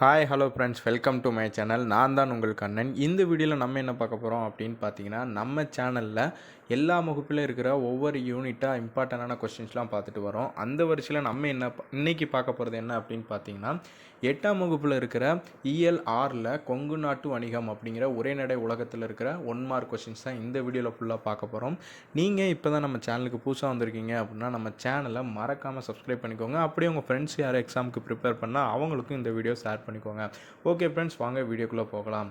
Hi hello friends welcome to my channel நான் தான் உங்கள் கண்ணன். இந்த வீடியோவில் நம்ம என்ன பார்க்க போகிறோம் அப்படின்னு பார்த்தீங்கன்னா நம்ம சேனலில் எல்லா வகுப்பிலும் இருக்கிற ஒவ்வொரு யூனிட்டாக இம்பார்ட்டண்டான கொஸ்டின்ஸ்லாம் பார்த்துட்டு வரோம். அந்த வரிசையில் நம்ம என்ன இன்றைக்கி பார்க்க போகிறது என்ன அப்படின்னு பார்த்தீங்கன்னா எட்டாம் வகுப்பில் இருக்கிற இஎல்ஆரில் கொங்கு நாட்டு வணிகம் அப்படிங்கிற உரைநடை உலகத்தில் இருக்கிற ஒன் மார்க் கொஸ்டின்ஸ் தான் இந்த வீடியோவில் ஃபுல்லாக பார்க்க போகிறோம் நீங்கள் இப்போ தான் நம்ம சேனலுக்கு புதுசாக வந்திருக்கீங்க அப்படின்னா நம்ம சேனலை மறக்காமல் சப்ஸ்கிரைப் பண்ணிக்கோங்க. அப்படியே உங்கள் ஃப்ரெண்ட்ஸ் யார் எக்ஸாமுக்கு ப்ரிப்பேர் பண்ணால் அவங்களுக்கும் இந்த வீடியோ ஷேர் பண்ணிக்கோங்க. ஓகே ஃப்ரெண்ட்ஸ் வாங்க வீடியோக்குள்ளே போகலாம்.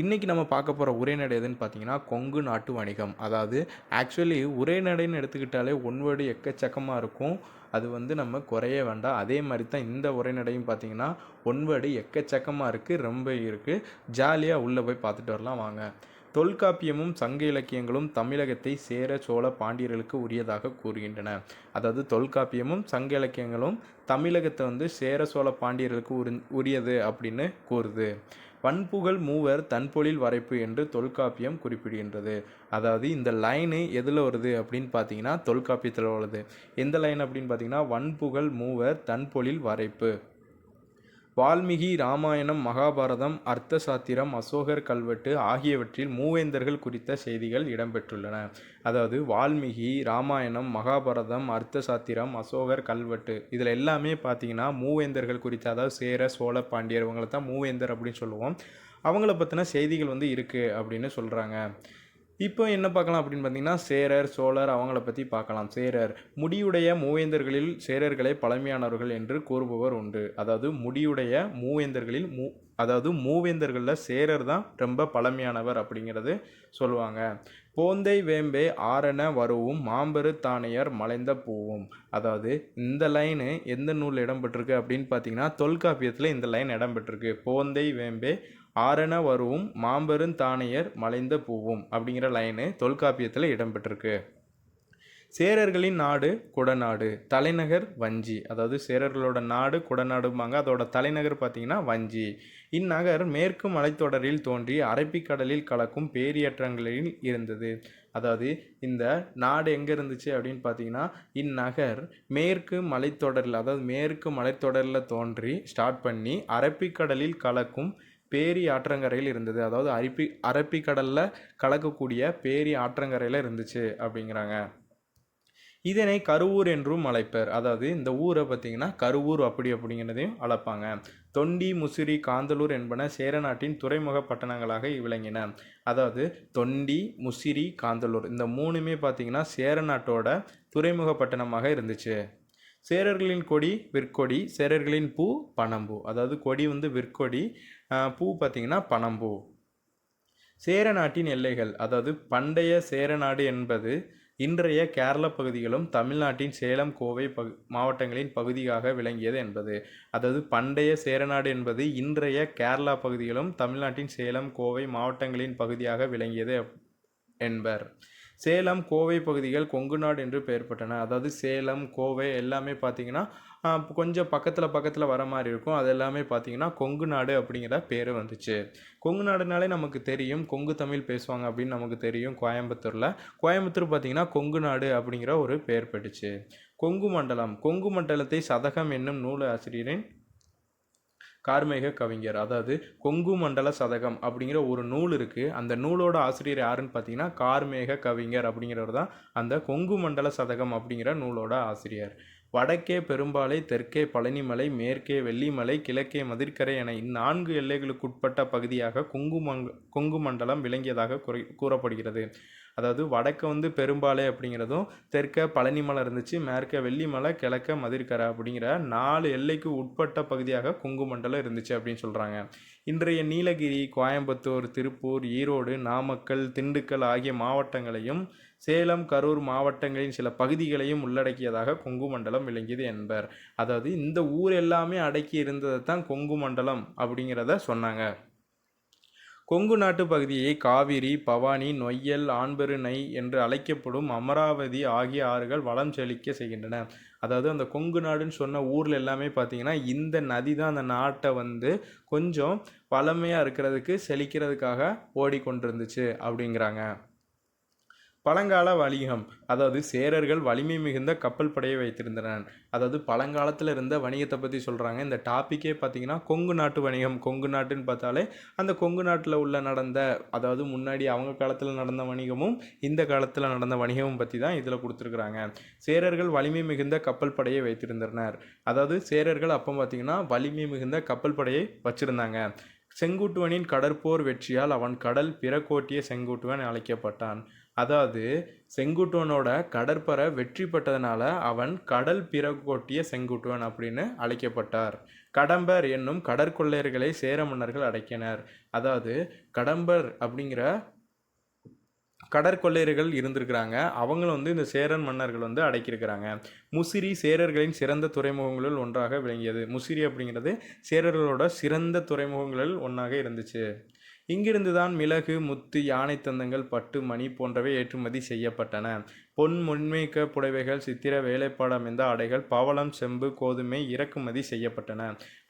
இன்றைக்கி நம்ம பார்க்க போகிற உரைநடை எதுன்னு பார்த்தீங்கன்னா கொங்கு நாட்டு வணிகம். அதாவது ஆக்சுவலி உரைநடைன்னு எடுத்துக்கிட்டாலே ஒன்வேர்டு எக்கச்சக்கமாக இருக்கும். அது வந்து நம்ம குறைய வேண்டாம். அதே மாதிரி தான் இந்த உரைநடையும் பார்த்தீங்கன்னா ஒன்வேர்டு எக்கச்சக்கமாக இருக்குது ரொம்ப இருக்குது ஜாலியாக உள்ளே போய் பார்த்துட்டு வரலாம் வாங்க. தொல்காப்பியமும் சங்க இலக்கியங்களும் தமிழகத்தை சேர சோழ பாண்டியர்களுக்கு உரியதாக கூறுகின்றன. அதாவது தொல்காப்பியமும் சங்க இலக்கியங்களும் தமிழகத்தை வந்து சேர சோழ பாண்டியர்களுக்கு உரி உரியது அப்படின்னு கூறுது. பண்புகள் மூவர் தன்பொழில் வரைப்பு என்று தொல்காப்பியம் குறிப்பிடுகின்றது. அதாவது இந்த லைனு எதில் வருது அப்படின்னு பார்த்தீங்கன்னா தொல்காப்பியத்தில் வருது. எந்த லைன் அப்படின்னு பார்த்தீங்கன்னா வன்புகள் மூவர் தன்பொழில் வரைப்பு. வால்மீகி ராமாயணம் மகாபாரதம் அர்த்த சாத்திரம் அசோகர் கல்வெட்டு ஆகியவற்றில் மூவேந்தர்கள் குறித்த செய்திகள் இடம்பெற்றுள்ளன. அதாவது வால்மீகி ராமாயணம் மகாபாரதம் அர்த்த சாத்திரம் அசோகர் கல்வெட்டு இதில் எல்லாமே பார்த்தீங்கன்னா மூவேந்தர்கள் குறித்த அதாவது சேர சோழ பாண்டியர் இவங்களை தான் மூவேந்தர் அப்படின்னு சொல்லுவோம். அவங்கள பற்றின செய்திகள் வந்து இருக்குது அப்படின்னு சொல்கிறாங்க இப்போ என்ன பார்க்கலாம் அப்படின்னு பார்த்தீங்கன்னா சேரர் சோழர் அவங்கள பற்றி பார்க்கலாம். சேரர் முடியுடைய மூவேந்தர்களில் சேரர்களை பழமையானவர்கள் என்று கூறுபவர் உண்டு. அதாவது முடியுடைய மூவேந்தர்களில் மூ அதாவது மூவேந்தர்களில் சேரர் தான் ரொம்ப பழமையானவர் அப்படிங்கிறது சொல்லுவாங்க. போந்தை வேம்பே ஆரண வருவும் மாம்பெரு தானையர் மலைந்த பூவும். அதாவது இந்த லைனு எந்த நூலில் இடம்பெற்றிருக்கு அப்படின்னு பார்த்தீங்கன்னா தொல்காப்பியத்தில் இந்த லைன் இடம்பெற்றிருக்கு. போந்தை வேம்பே ஆரண வருவும் மாம்பெரும் தானையர் மலைந்த பூவும் அப்படிங்கிற லைனு தொல்காப்பியத்தில் இடம்பெற்றிருக்கு. சேரர்களின் நாடு குடநாடு தலைநகர் வஞ்சி. அதாவது சேரர்களோட நாடு குடநாடும்பாங்க. அதோட தலைநகர் பார்த்தீங்கன்னா வஞ்சி. இந்நகர் மேற்கு மலைத்தொடரில் தோன்றி அரபிக்கடலில் கலக்கும் பேரியற்றங்களில் இருந்தது. அதாவது இந்த நாடு எங்கே இருந்துச்சு அப்படின்னு பார்த்தீங்கன்னா இந்நகர் மேற்கு மலைத்தொடரில் அதாவது மேற்கு மலைத்தொடரில் தோன்றி ஸ்டார்ட் பண்ணி அரபிக்கடலில் கலக்கும் பேரி ஆற்றங்கரையில் இருந்தது. அதாவது அரிப்பி அரப்பிக்கடலில் கலக்கக்கூடிய பேரி ஆற்றங்கரையில் இருந்துச்சு அப்படிங்கிறாங்க. இதனை கருவூர் என்றும் அழைப்பர். அதாவது இந்த ஊரை பார்த்தீங்கன்னா கருவூர் அப்படி அப்படிங்கிறதையும் அழைப்பாங்க தொண்டி முசிறி காந்தலூர் என்பன சேரநாட்டின் துறைமுக பட்டணங்களாக விளங்கின. அதாவது தொண்டி முசிறி காந்தலூர் இந்த மூணுமே பார்த்தீங்கன்னா சேர நாட்டோட துறைமுக பட்டணமாக இருந்துச்சு. சேரர்களின் கொடி விற்கொடி சேரர்களின் பூ பனம்பூ. அதாவது கொடி வந்து விற்கொடி பூ பார்த்தீங்கன்னா பனம்பூ சேர நாட்டின் எல்லைகள் அதாவது பண்டைய சேரநாடு என்பது இன்றைய கேரள பகுதிகளும் தமிழ்நாட்டின் சேலம் கோவை பகு மாவட்டங்களின் பகுதியாக விளங்கியது என்பது. அதாவது பண்டைய சேரநாடு என்பது இன்றைய கேரளா பகுதிகளும் தமிழ்நாட்டின் சேலம் கோவை மாவட்டங்களின் பகுதியாக விளங்கியது என்பர். சேலம் கோவை பகுதிகள் கொங்கு நாடு என்று பெயர் பெற்றன அதாவது சேலம் கோவை எல்லாமே பார்த்திங்கன்னா கொஞ்சம் பக்கத்தில் பக்கத்தில் வர மாதிரி இருக்கும். அது எல்லாமே பார்த்தீங்கன்னா கொங்கு நாடு அப்படிங்கிற பேர் வந்துச்சு. கொங்கு நாடுனாலே நமக்கு தெரியும். கொங்கு தமிழ் பேசுவாங்க அப்படின்னு நமக்கு தெரியும் கோயம்புத்தூரில். கோயம்புத்தூர் பார்த்தீங்கன்னா கொங்கு நாடு அப்படிங்கிற ஒரு பெயர் பெற்றுச்சு கொங்கு மண்டலம். கொங்கு மண்டலத்தை சதகம் என்னும் நூல் ஆசிரியரின் கார்மேக கவிஞர். அதாவது கொங்கு மண்டல சதகம் அப்படிங்கிற ஒரு நூல் இருக்குது அந்த நூலோட ஆசிரியர் யாருன்னு பார்த்தீங்கன்னா கார்மேக கவிஞர் அப்படிங்கிறவர் தான் அந்த கொங்கு மண்டல சதகம் அப்படிங்கிற நூலோட ஆசிரியர். வடக்கே பெரும்பாலை தெற்கே பழனிமலை மேற்கே வெள்ளிமலை கிழக்கே மதிர்க்கரை என இந்நான்கு எல்லைகளுக்குட்பட்ட பகுதியாக கொங்கு மங்க கொங்கு மண்டலம் விளங்கியதாக குறை கூறப்படுகிறது. அதாவது வடக்க வந்து பெரும்பாலை அப்படிங்கிறதும் தெற்க பழனிமலை இருந்துச்சு மேற்க வெள்ளிமலை கிழக்க மதிர்கரை அப்படிங்கிற நாலு எல்லைக்கு உட்பட்ட பகுதியாக கொங்கு மண்டலம் இருந்துச்சு அப்படின்னு சொல்கிறாங்க இன்றைய நீலகிரி கோயம்புத்தூர் திருப்பூர் ஈரோடு நாமக்கல் திண்டுக்கல் ஆகிய மாவட்டங்களையும் சேலம் கரூர் மாவட்டங்களின் சில பகுதிகளையும் உள்ளடக்கியதாக கொங்கு மண்டலம் விளங்கியது என்பர். அதாவது இந்த ஊர் எல்லாமே அடக்கி இருந்ததை தான் கொங்கு மண்டலம் அப்படிங்கிறத சொன்னாங்க. கொங்கு நாட்டு பகுதியை காவிரி பவானி நொய்யல் ஆண்பெரு நை என்று அழைக்கப்படும் அமராவதி ஆகிய ஆறுகள் வளம் செழிக்க செய்கின்றன. அதாவது அந்த கொங்கு நாடுன்னு சொன்ன ஊரில் எல்லாமே பார்த்தீங்கன்னா இந்த நதி தான் அந்த நாட்டை வந்து கொஞ்சம் பழமையாக இருக்கிறதுக்கு செழிக்கிறதுக்காக ஓடிக்கொண்டிருந்துச்சு அப்படிங்கிறாங்க. பழங்கால வணிகம் அதாவது சேரர்கள் வலிமை மிகுந்த கப்பல் படையை வைத்திருந்தனர். அதாவது பழங்காலத்தில் இருந்த வணிகத்தை பற்றி சொல்கிறாங்க இந்த டாப்பிக்கே பார்த்தீங்கன்னா கொங்கு நாட்டு வணிகம். கொங்கு நாட்டுன்னு பார்த்தாலே அந்த கொங்கு நாட்டில் உள்ள நடந்த அதாவது முன்னாடி அவங்க காலத்தில் நடந்த வணிகமும் இந்த காலத்தில் நடந்த வணிகமும் பற்றி தான் இதில் கொடுத்துருக்குறாங்க. சேரர்கள் வலிமை மிகுந்த கப்பல் படையை வைத்திருந்தனர். அதாவது சேரர்கள் அப்போ பார்த்தீங்கன்னா வலிமை மிகுந்த கப்பல் படையை வச்சுருந்தாங்க. செங்குட்டுவனின் கடற்போர் வெற்றியால் அவன் கடல் பிறக்கோட்டிய செங்குட்டுவன் அழைக்கப்பட்டான். அதாவது செங்குட்டுவனோட கடற்பரை வெற்றி பெற்றதுனால அவன் கடல் பிறகோட்டிய செங்குட்டுவன் அப்படின்னு அழைக்கப்பட்டார். கடம்பர் என்னும் கடற்கொள்ளையர்களை சேர மன்னர்கள் அடைக்கினர். அதாவது கடம்பர் அப்படிங்கிற கடற்கொள்ளையர்கள் இருந்திருக்கிறாங்க. அவங்களும் வந்து இந்த சேரன் மன்னர்கள் வந்து அடக்கியிருக்கிறாங்க. முசிறி சேரர்களின் சிறந்த துறைமுகங்களில் ஒன்றாக விளங்கியது. முசிறி அப்படிங்கிறது சேரர்களோட சிறந்த துறைமுகங்களில் ஒன்றாக இருந்துச்சு. இங்கிருந்து தான் மிளகு முத்து யானை தந்தங்கள் பட்டு மணி போன்றவை ஏற்றுமதி செய்யப்பட்டன. பொன் முன்மைக்க புடவைகள் சித்திர வேலைப்பாடு அமைந்த ஆடைகள் பவளம் செம்பு கோதுமை இறக்குமதி செய்யப்பட்டன.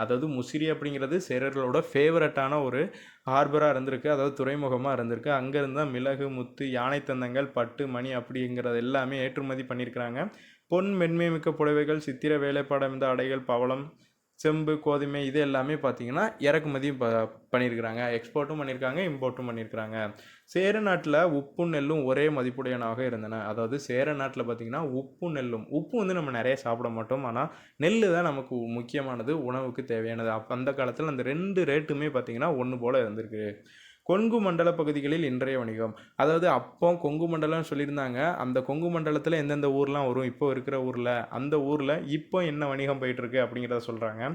அதாவது முசிறி அப்படிங்கிறது சேரர்களோட ஃபேவரட்டான ஒரு ஹார்பராக இருந்திருக்கு. அதாவது துறைமுகமாக இருந்திருக்கு. அங்கேருந்து தான் மிளகு முத்து யானை தந்தங்கள் பட்டு மணி அப்படிங்கிறது எல்லாமே ஏற்றுமதி பண்ணியிருக்கிறாங்க. பொன் மென்மை மிக்க புடவைகள் சித்திர வேலைப்பாடு அமைந்த ஆடைகள் பவளம் செம்பு கோதுமை இது எல்லாமே பார்த்தீங்கன்னா இறக்குமதியும் ப பண்ணியிருக்கிறாங்க எக்ஸ்போர்ட்டும் பண்ணியிருக்காங்க இம்போர்ட்டும் பண்ணியிருக்கிறாங்க சேர நாட்டில் உப்பும் நெல்லும் ஒரே மதிப்புடையனாக இருந்தன. அதாவது சேர நாட்டில் பார்த்தீங்கன்னா உப்பும் நெல்லும். உப்பு வந்து நம்ம நிறைய சாப்பிட மாட்டோம். ஆனால் நெல் தான் நமக்கு முக்கியமானது உணவுக்கு தேவையானது. அப்போ அந்த காலத்தில் அந்த ரெண்டு ரேட்டுமே பார்த்திங்கன்னா ஒன்று போல் இருந்திருக்கு. கொங்கு மண்டல பகுதிகளில் இன்றைய வணிகம். அதாவது அப்போ கொங்கு மண்டலம்னு சொல்லியிருந்தாங்க. அந்த கொங்கு மண்டலத்தில் எந்தெந்த ஊர்லாம் வரும்? இப்போ இருக்கிற ஊரில். அந்த ஊரில் இப்போ என்ன வணிகம் போயிட்டுருக்கு அப்படிங்கிறத சொல்கிறாங்க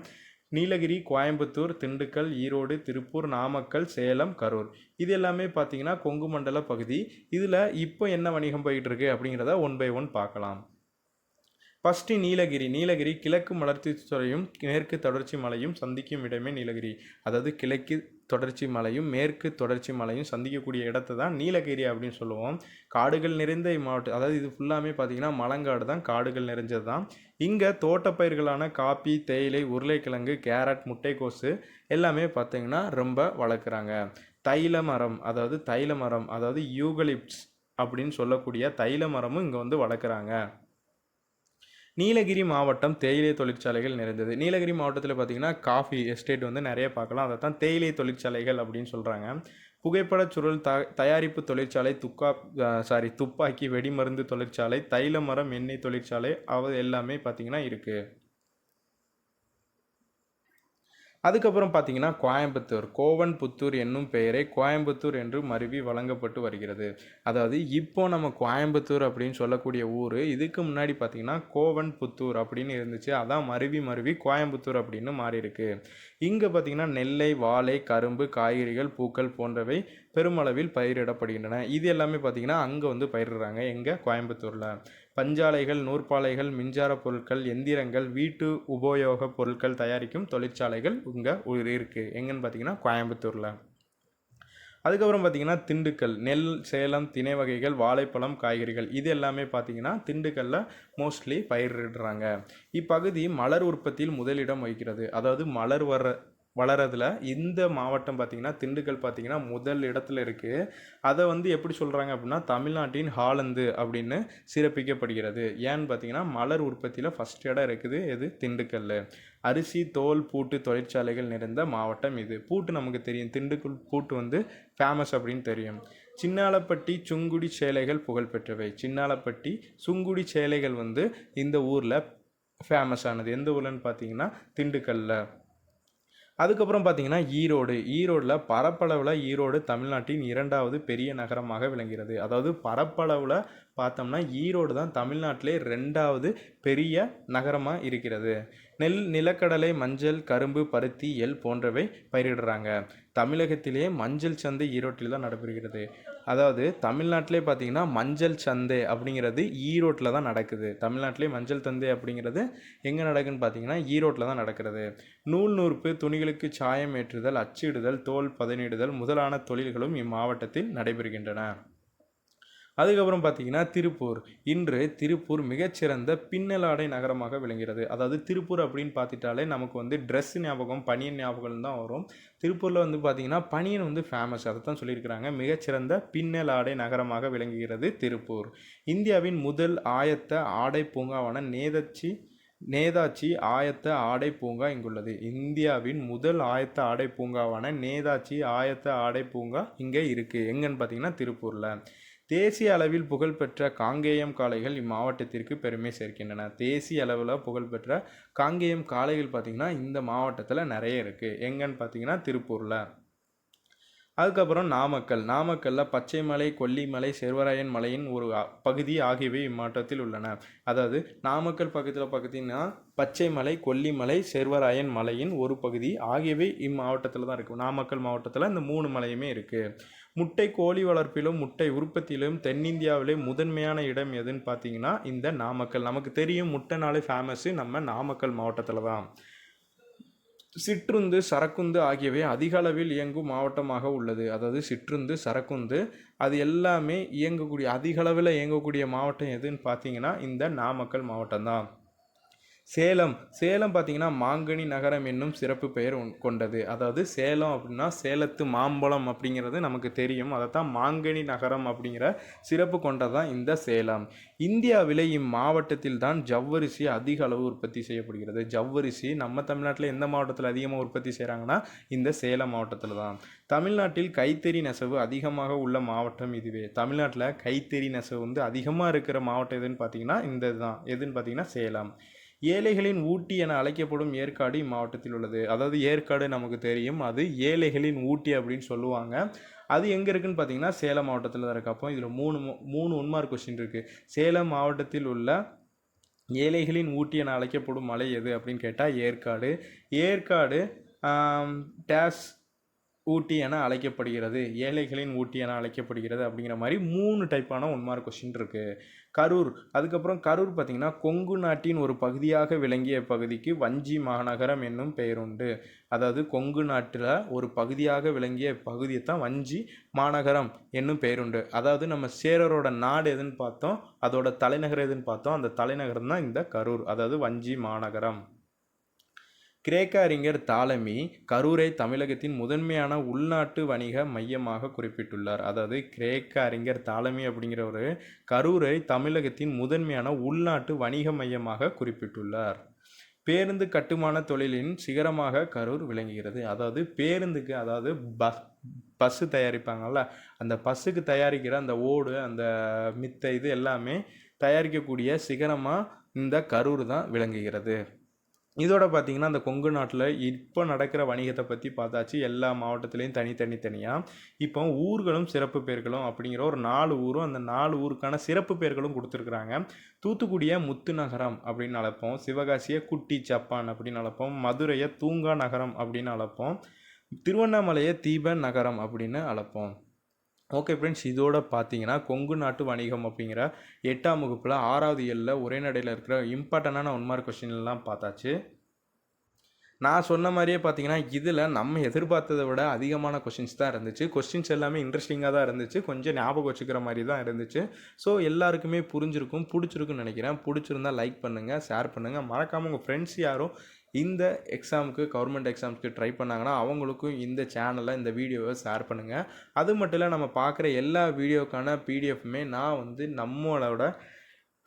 நீலகிரி கோயம்புத்தூர் திண்டுக்கல் ஈரோடு திருப்பூர் நாமக்கல் சேலம் கரூர். இது எல்லாமே பார்த்தீங்கன்னா கொங்கு மண்டல பகுதி. இதில் இப்போ என்ன வணிகம் போயிட்டு இருக்கு அப்படிங்கிறத ஒன் பை ஒன் பார்க்கலாம். ஃபஸ்ட்டு நீலகிரி நீலகிரி கிழக்கு மலர்ச்சி துறையும் மேற்கு தொடர்ச்சி மலையும் சந்திக்கும் இடமே நீலகிரி. அதாவது கிழக்கு தொடர்ச்சி மலையும் மேற்கு தொடர்ச்சி மலையும் சந்திக்கக்கூடிய இடத்தை தான் நீலகிரி அப்படின்னு சொல்லுவோம். காடுகள் நிறைந்த இம்மாவட்டம் அதாவது இது ஃபுல்லாமே பார்த்தீங்கன்னா மலங்காடு தான் காடுகள் நிறைஞ்சது தான். இங்கே தோட்டப்பயிர்களான காப்பி தேயிலை உருளைக்கிழங்கு கேரட் முட்டைக்கோசு எல்லாமே பார்த்தீங்கன்னா ரொம்ப வளர்க்குறாங்க. தைல மரம் அதாவது தைல மரம் அதாவது யூகலிப்ஸ் அப்படின்னு சொல்லக்கூடிய தைல மரமும் இங்கே வந்து வளர்க்குறாங்க. நீலகிரி மாவட்டம் தேயிலை தொழிற்சாலைகள் நிறைந்தது. நீலகிரி மாவட்டத்தில் பார்த்திங்கன்னா காஃபி எஸ்டேட் வந்து நிறைய பார்க்கலாம். அதை தான் தேயிலை தொழிற்சாலைகள் அப்படின்னு சொல்கிறாங்க புகைப்படச் சுருள் த தயாரிப்பு தொழிற்சாலை துக்கா சாரி துப்பாக்கி வெடிமருந்து தொழிற்சாலை தைல மரம் எண்ணெய் தொழிற்சாலை அவ எல்லாமே பார்த்திங்கன்னா இருக்குது அதுக்கப்புறம் பார்த்தீங்கன்னா கோயம்புத்தூர். கோவன் புத்தூர் என்னும் பெயரை கோயம்புத்தூர் என்று மருவி வழங்கப்பட்டு வருகிறது. அதாவது இப்போ நம்ம கோயம்புத்தூர் அப்படின்னு சொல்லக்கூடிய ஊர் இதுக்கு முன்னாடி பார்த்தீங்கன்னா கோவன் புத்தூர் அப்படின்னு இருந்துச்சு. அதான் மருவி மருவி கோயம்புத்தூர் அப்படின்னு மாறியிருக்கு. இங்கே பார்த்தீங்கன்னா நெல்லை வாழை கரும்பு காய்கறிகள் பூக்கள் போன்றவை பெருமளவில் பயிரிடப்படுகின்றன. இது எல்லாமே பார்த்தீங்கன்னா அங்கே வந்து பயிரிடுறாங்க எங்கள் கோயம்புத்தூரில். பஞ்சாலைகள் நூற்பாலைகள் மின்சார பொருட்கள் எந்திரங்கள் வீட்டு உபயோக பொருட்கள் தயாரிக்கும் தொழிற்சாலைகள் இங்கே இருக்குது எங்கன்னு பார்த்தீங்கன்னா கோயம்புத்தூரில். அதுக்கப்புறம் பார்த்தீங்கன்னா திண்டுக்கல் நெல் சேலம் திணை வகைகள் வாழைப்பழம் காய்கறிகள். இது எல்லாமே பார்த்தீங்கன்னா திண்டுக்கல்லில் மோஸ்ட்லி பயிரிடுறாங்க. இப்பகுதி மலர் உற்பத்தியில் முதலிடம் வகிக்கிறது. அதாவது மலர் வர வளரதில் இந்த மாவட்டம் பார்த்திங்கன்னா திண்டுக்கல் பார்த்திங்கன்னா முதல் இடத்துல இருக்குது அதை வந்து எப்படி சொல்கிறாங்க அப்படின்னா தமிழ்நாட்டின் ஹாலந்து அப்படின்னு சிறப்பிக்கப்படுகிறது. ஏன்னு பார்த்தீங்கன்னா மலர் உற்பத்தியில் ஃபஸ்ட் இடம் இருக்குது. எது? திண்டுக்கல் அரிசி தோல் பூட்டு தொழிற்சாலைகள் நிறைந்த மாவட்டம் இது. பூட்டு நமக்கு தெரியும். திண்டுக்கல் பூட்டு வந்து ஃபேமஸ் அப்படின்னு தெரியும். சின்னாலப்பட்டி சுங்குடி சேலைகள் புகழ்பெற்றவை சின்னாலப்பட்டி சுங்குடி சேலைகள் வந்து இந்த ஊரில் ஃபேமஸ் ஆனது. எந்த ஊர்லன்னு பார்த்தீங்கன்னா திண்டுக்கல்ல. அதுக்கப்புறம் பார்த்தீங்கன்னா ஈரோடு. ஈரோடில் பரப்பளவில் ஈரோடு தமிழ்நாட்டின் இரண்டாவது பெரிய நகரமாக விளங்குகிறது. அதாவது பரப்பளவில் பார்த்தோம்னா ஈரோடு தான் தமிழ்நாட்டிலே ரெண்டாவது பெரிய நகரமாக இருக்கிறது. நெல் நிலக்கடலை மஞ்சள் கரும்பு பருத்தி எல் போன்றவை பயிரிடுறாங்க. தமிழகத்திலே மஞ்சள் சந்தை ஈரோட்டில் தான் நடைபெறுகிறது. அதாவது தமிழ்நாட்டிலே பார்த்தீங்கன்னா மஞ்சள் சந்தை அப்படிங்கிறது ஈரோட்டில் தான் நடக்குது. தமிழ்நாட்டிலே மஞ்சள் சந்தை அப்படிங்கிறது எங்கே நடக்குதுன்னு பார்த்தீங்கன்னா ஈரோட்டில் தான் நடக்கிறது. நூல் நூற்பு துணிகளுக்கு சாயம் ஏற்றுதல் அச்சிடுதல் தோல் பதனிடுதல் முதலான தொழில்களும் இம்மாவட்டத்தில் நடைபெறுகின்றன. அதுக்கப்புறம் பார்த்தீங்கன்னா திருப்பூர். இன்று திருப்பூர் மிகச்சிறந்த பின்னலாடை நகரமாக விளங்குகிறது. அதாவது திருப்பூர் அப்படின்னு பார்த்துட்டாலே நமக்கு வந்து ட்ரெஸ் ஞாபகம் பனியன் ஞாபகம் தான் வரும். திருப்பூரில் வந்து பார்த்திங்கன்னா பனியன் வந்து ஃபேமஸ் அதை தான் சொல்லியிருக்கிறாங்க. மிகச்சிறந்த பின்னலாடை நகரமாக விளங்குகிறது திருப்பூர். இந்தியாவின் முதல் ஆயத்த ஆடை பூங்காவான நேதச்சி நேதாச்சி ஆயத்த ஆடை பூங்கா இங்குள்ளது. இந்தியாவின் முதல் ஆயத்த ஆடை பூங்காவான நேதாச்சி ஆயத்த ஆடை பூங்கா இங்கே இருக்குது எங்கன்னு பார்த்தீங்கன்னா திருப்பூரில். தேசிய அளவில் புகழ்பெற்ற காங்கேயம் காளைகள் இம்மாவட்டத்திற்கு பெருமை சேர்க்கின்றன. தேசிய அளவில் புகழ்பெற்ற காங்கேயம் காளைகள் பார்த்திங்கன்னா இந்த மாவட்டத்தில் நிறைய இருக்குது எங்கன்னு பார்த்தீங்கன்னா திருப்பூரில். அதுக்கப்புறம் நாமக்கல். நாமக்கல்ல பச்சைமலை கொல்லிமலை சேர்வராயன் மலையின் ஒரு பகுதி ஆகியவை இம்மாவட்டத்தில் உள்ளன. அதாவது நாமக்கல் பக்கத்தில் பார்த்தீங்கன்னா பச்சைமலை கொல்லிமலை சேர்வராயன் மலையின் ஒரு பகுதி ஆகியவை இம்மாவட்டத்தில் தான் இருக்குது நாமக்கல் மாவட்டத்தில் இந்த மூணு மலையுமே இருக்குது முட்டை கோழி வளர்ப்பிலும் முட்டை உற்பத்தியிலும் தென்னிந்தியாவிலே முதன்மையான இடம் எதுன்னு பார்த்தீங்கன்னா இந்த நாமக்கல். நமக்கு தெரியும் முட்டைனாலே ஃபேமஸ்ஸு நம்ம நாமக்கல் மாவட்டத்தில் தான். சிற்றுந்து சரக்குந்து ஆகியவை அதிக அளவில் இயங்கும் மாவட்டமாக உள்ளது. அதாவது சிற்றுந்து சரக்குந்து அது எல்லாமே இயங்கக்கூடிய அதிக அளவில் இயங்கக்கூடிய மாவட்டம் எதுன்னு பார்த்தீங்கன்னா இந்த நாமக்கல் மாவட்டம்தான். சேலம் சேலம் பார்த்தீங்கன்னா மாங்கனி நகரம் என்னும் சிறப்பு பெயர் கொண்டது. அதாவது சேலம் அப்படின்னா சேலத்து மாம்பழம் அப்படிங்கிறது நமக்கு தெரியும். அதை தான் மாங்கனி நகரம் அப்படிங்கிற சிறப்பு கொண்டது தான் இந்த சேலம். இந்தியாவில் இம்மாவட்டத்தில் தான் ஜவ்வரிசி அதிக அளவு உற்பத்தி செய்யப்படுகிறது. ஜவ்வரிசி நம்ம தமிழ்நாட்டில் எந்த மாவட்டத்தில் அதிகமாக உற்பத்தி செய்கிறாங்கன்னா இந்த சேலம் மாவட்டத்தில் தான் தமிழ்நாட்டில் கைத்தறி நெசவு அதிகமாக உள்ள மாவட்டம் இதுவே. தமிழ்நாட்டில் கைத்தறி நெசவு வந்து அதிகமாக இருக்கிற மாவட்டம் எதுன்னு பார்த்தீங்கன்னா இந்த இதுதான். எதுன்னு பார்த்தீங்கன்னா சேலம். ஏழைகளின் ஊட்டி என அழைக்கப்படும் ஏற்காடு இம்மாவட்டத்தில் உள்ளது. அதாவது ஏற்காடு நமக்கு தெரியும். அது ஏழைகளின் ஊட்டி அப்படின்னு சொல்லுவாங்க. அது எங்கே இருக்குன்னு பார்த்தீங்கன்னா சேலம் மாவட்டத்தில் தான் இருக்கு. அப்போ இதில் மூணு மூணு உண்மார் கொஸ்டின் இருக்குது சேலம் மாவட்டத்தில் உள்ள ஏழைகளின் ஊட்டி என அழைக்கப்படும் மலை எது அப்படின்னு கேட்டால் ஏற்காடு. ஏற்காடு டேஸ் ஊட்டி என அழைக்கப்படுகிறது. ஏழைகளின் ஊட்டி என அழைக்கப்படுகிறது அப்படிங்கிற மாதிரி மூணு டைப்பான ஒன் மார்க் கொஷின் இருக்குது கரூர். அதுக்கப்புறம் கரூர் பார்த்திங்கன்னா கொங்கு நாட்டின் ஒரு பகுதியாக விளங்கிய பகுதிக்கு வஞ்சி மாநகரம் என்னும் பெயர் உண்டு அதாவது கொங்கு நாட்டில் ஒரு பகுதியாக விளங்கிய பகுதியை தான் வஞ்சி மாநகரம் என்னும் பெயர் உண்டு அதாவது நம்ம சேரரோட நாடு எதுன்னு பார்த்தோம் அதோட தலைநகர் எதுன்னு பார்த்தோம் அந்த தலைநகரம் தான் இந்த கரூர். அதாவது வஞ்சி மாநகரம். கிரேக்க அறிஞர் தாலமி கரூரை தமிழகத்தின் முதன்மையான உள்நாட்டு வணிக மையமாக குறிப்பிட்டுள்ளார். அதாவது கிரேக்க அறிஞர் தாலமி அப்படிங்கிற ஒரு கரூரை தமிழகத்தின் முதன்மையான உள்நாட்டு வணிக மையமாக குறிப்பிட்டுள்ளார். பேருந்து கட்டுமான தொழிலின் சிகரமாக கரூர் விளங்குகிறது. அதாவது பேருந்துக்கு அதாவது பஸ் பஸ்ஸு தயாரிப்பாங்கள்ல அந்த பஸ்ஸுக்கு தயாரிக்கிற அந்த ஓடு அந்த மித்த இது எல்லாமே தயாரிக்கக்கூடிய சிகரமாக இந்த கரூர் தான் விளங்குகிறது. இதோட பார்த்தீங்கன்னா அந்த கொங்கு நாட்டில் இப்போ நடக்கிற வணிகத்தை பற்றி பார்த்தாச்சு. எல்லா மாவட்டத்துலேயும் தனித்தனி தனியாக இப்போ ஊர்களும் சிறப்பு பேர்களும் அப்படிங்கிற ஒரு நாலு ஊரும் அந்த நாலு ஊருக்கான சிறப்பு பேர்களும் கொடுத்துருக்குறாங்க. தூத்துக்குடியை முத்து நகரம் அப்படின்னு அழைப்போம். சிவகாசியை குட்டி ஜப்பான் அப்படின்னு அழைப்போம். மதுரையை தூங்கா நகரம் அப்படின்னு அழைப்போம். திருவண்ணாமலையை தீப நகரம் அப்படின்னு அழைப்போம். ஓகே ஃப்ரெண்ட்ஸ் இதோட பார்த்தீங்கன்னா கொங்கு நாட்டு வணிகம் அப்படிங்கிற எட்டாம் வகுப்பில் ஆறாவது எல்ல உரைநடையில் இருக்கிற இம்பார்ட்டண்டான ஒன் மார்க் கொஸ்டின்லாம் பார்த்தாச்சு. நான் சொன்ன மாதிரியே பார்த்தீங்கன்னா இதில் நம்ம எதிர்பார்த்ததை விட அதிகமான கொஷின்ஸ் தான் இருந்துச்சு. கொஸ்டின்ஸ் எல்லாமே இன்ட்ரெஸ்டிங்காக தான் இருந்துச்சு. கொஞ்சம் ஞாபகம் வச்சுக்கிற மாதிரி தான் இருந்துச்சு. ஸோ எல்லாருக்குமே புரிஞ்சிருக்கும் பிடிச்சிருக்குன்னு நினைக்கிறேன். பிடிச்சிருந்தா லைக் பண்ணுங்கள் ஷேர் பண்ணுங்கள் மறக்காமல் உங்கள் ஃப்ரெண்ட்ஸ் யாரும் இந்த எக்ஸாமுக்கு கவர்மெண்ட் எக்ஸாம்ஸ்க்கு ட்ரை பண்ணாங்கன்னா அவங்களுக்கும் இந்த சேனலை இந்த வீடியோவை ஷேர் பண்ணுங்கள் அது மட்டும் இல்லை நம்ம பார்க்குற எல்லா வீடியோக்கான பிடிஎஃப்மே நான் வந்து நம்மளோட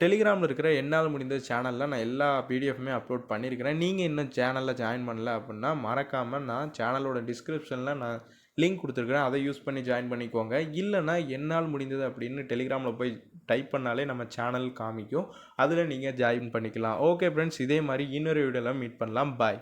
டெலிகிராமில் இருக்கிற என்னால் முடிந்த சேனலில் நான் எல்லா பிடிஎஃப்மே அப்லோட் பண்ணியிருக்கிறேன். நீங்கள் இன்னும் சேனலில் ஜாயின் பண்ணல அப்படின்னா மறக்காமல் நான் சேனலோட டிஸ்கிரிப்ஷனில் நான் லிங்க் கொடுத்துருக்குறேன். அதை யூஸ் பண்ணி ஜாயின் பண்ணிக்கோங்க. இல்லைனா என்னால் முடிந்தது அப்படின்னு டெலிகிராமில் போய் டைப் பண்ணாலே நம்ம சேனல் காமிக்கும். அதில் நீங்கள் ஜாயின் பண்ணிக்கலாம். ஓகே ஃப்ரெண்ட்ஸ் இதே மாதிரி இன்னொரு வீடியோவில் மீட் பண்ணலாம். பாய்